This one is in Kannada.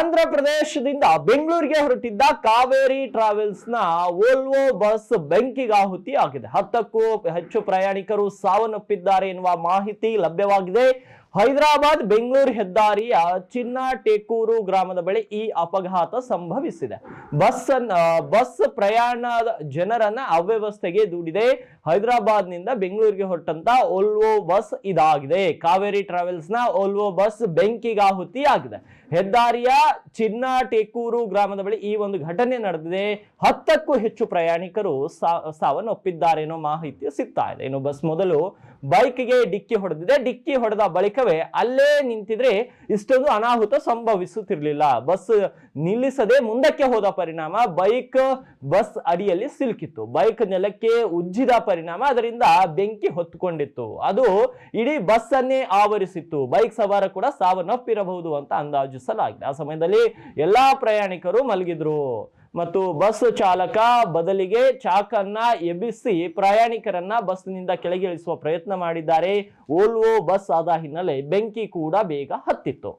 ಆಂಧ್ರ ಪ್ರದೇಶದಿಂದ ಬೆಂಗಳೂರಿಗೆ ಹೊರಟಿದ್ದ ಕಾವೇರಿ ಟ್ರಾವೆಲ್ಸ್ನ ವೋಲ್ವೋ ಬಸ್ ಬೆಂಕಿಗಾಹುತಿ ಆಗಿದೆ. ಹತ್ತಕ್ಕೂ ಹೆಚ್ಚು ಪ್ರಯಾಣಿಕರು ಸಾವನ್ನಪ್ಪಿದ್ದಾರೆ ಎನ್ನುವ ಮಾಹಿತಿ ಲಭ್ಯವಾಗಿದೆ. ಹೈದರಾಬಾದ್ ಬೆಂಗಳೂರು ಹೆದ್ದಾರಿಯ ಚಿನ್ನ ಟೇಕೂರು ಗ್ರಾಮದ ಬಳಿ ಈ ಅಪಘಾತ ಸಂಭವಿಸಿದೆ. ಬಸ್ ಬಸ್ ಪ್ರಯಾಣದ ಜನರನ್ನ ಅವ್ಯವಸ್ಥೆಗೆ ದೂಡಿದೆ. ಹೈದರಾಬಾದ್ನಿಂದ ಬೆಂಗಳೂರಿಗೆ ಹೊರಟಂತ ಓಲ್ವೋ ಬಸ್ ಇದಾಗಿದೆ. ಕಾವೇರಿ ಟ್ರಾವೆಲ್ಸ್ನ ಓಲ್ವೋ ಬಸ್ ಬೆಂಕಿಗಾಹುತಿ ಆಗಿದೆ ಹೆದ್ದಾರಿಯ ಚಿನ್ನಟೇಕೂರು ಗ್ರಾಮದ ಬಳಿ ಈ ಒಂದು ಘಟನೆ ನಡೆದಿದೆ. ಹತ್ತಕ್ಕೂ ಹೆಚ್ಚು ಪ್ರಯಾಣಿಕರು ಸಾ- ಸಾವನ್ನಪ್ಪಿದ್ದಾರೆ ಅನ್ನೋ ಮಾಹಿತಿ ಸಿಗ್ತಾ ಇದೆ. ಇನ್ನು ಬಸ್ ಮೊದಲು ಬೈಕ್ಗೆ ಡಿಕ್ಕಿ ಹೊಡೆದಿದೆ. ಡಿಕ್ಕಿ ಹೊಡೆದ ಬಳಿಕವೇ ಅಲ್ಲೇ ನಿಂತಿದ್ರೆ ಇಷ್ಟೊಂದು ಅನಾಹುತ ಸಂಭವಿಸುತ್ತಿರಲಿಲ್ಲ. ಬಸ್ ನಿಲ್ಲಿಸದೆ ಮುಂದಕ್ಕೆ ಹೋದ ಪರಿಣಾಮ ಬೈಕ್ ಬಸ್ ಅಡಿಯಲ್ಲಿ ಸಿಲುಕಿತ್ತು. ಬೈಕ್ ನೆಲಕ್ಕೆ ಉಜ್ಜಿದ ಪರಿಣಾಮ ಅದರಿಂದ ಬೆಂಕಿ ಹೊತ್ತುಕೊಂಡಿತ್ತು ಅದು ಇಡೀ ಬಸ್ ಅನ್ನೇ ಆವರಿಸಿತ್ತು. ಬೈಕ್ ಸವಾರ ಕೂಡ ಸಾವನ್ನಪ್ಪಿರಬಹುದು ಅಂತ ಅಂದಾಜಿಸಲಾಗಿದೆ. ಆ ಸಮಯದಲ್ಲಿ ಎಲ್ಲಾ ಪ್ರಯಾಣಿಕರು ಮಲಗಿದ್ರು. ಮತ್ತು ಬಸ್ ಚಾಲಕ ಬದಲಿಗೆ ಚಾಕನ್ನ ಎಬ್ಬಿಸಿ ಪ್ರಯಾಣಿಕರನ್ನ ಬಸ್ನಿಂದ ಕೆಳಗಿಳಿಸುವ ಪ್ರಯತ್ನ ಮಾಡಿದ್ದಾರೆ. ಓಲ್ವೋ ಬಸ್ ಆದ ಹಿನ್ನೆಲೆ ಬೆಂಕಿ ಕೂಡ ಬೇಗ ಹತ್ತಿತ್ತು.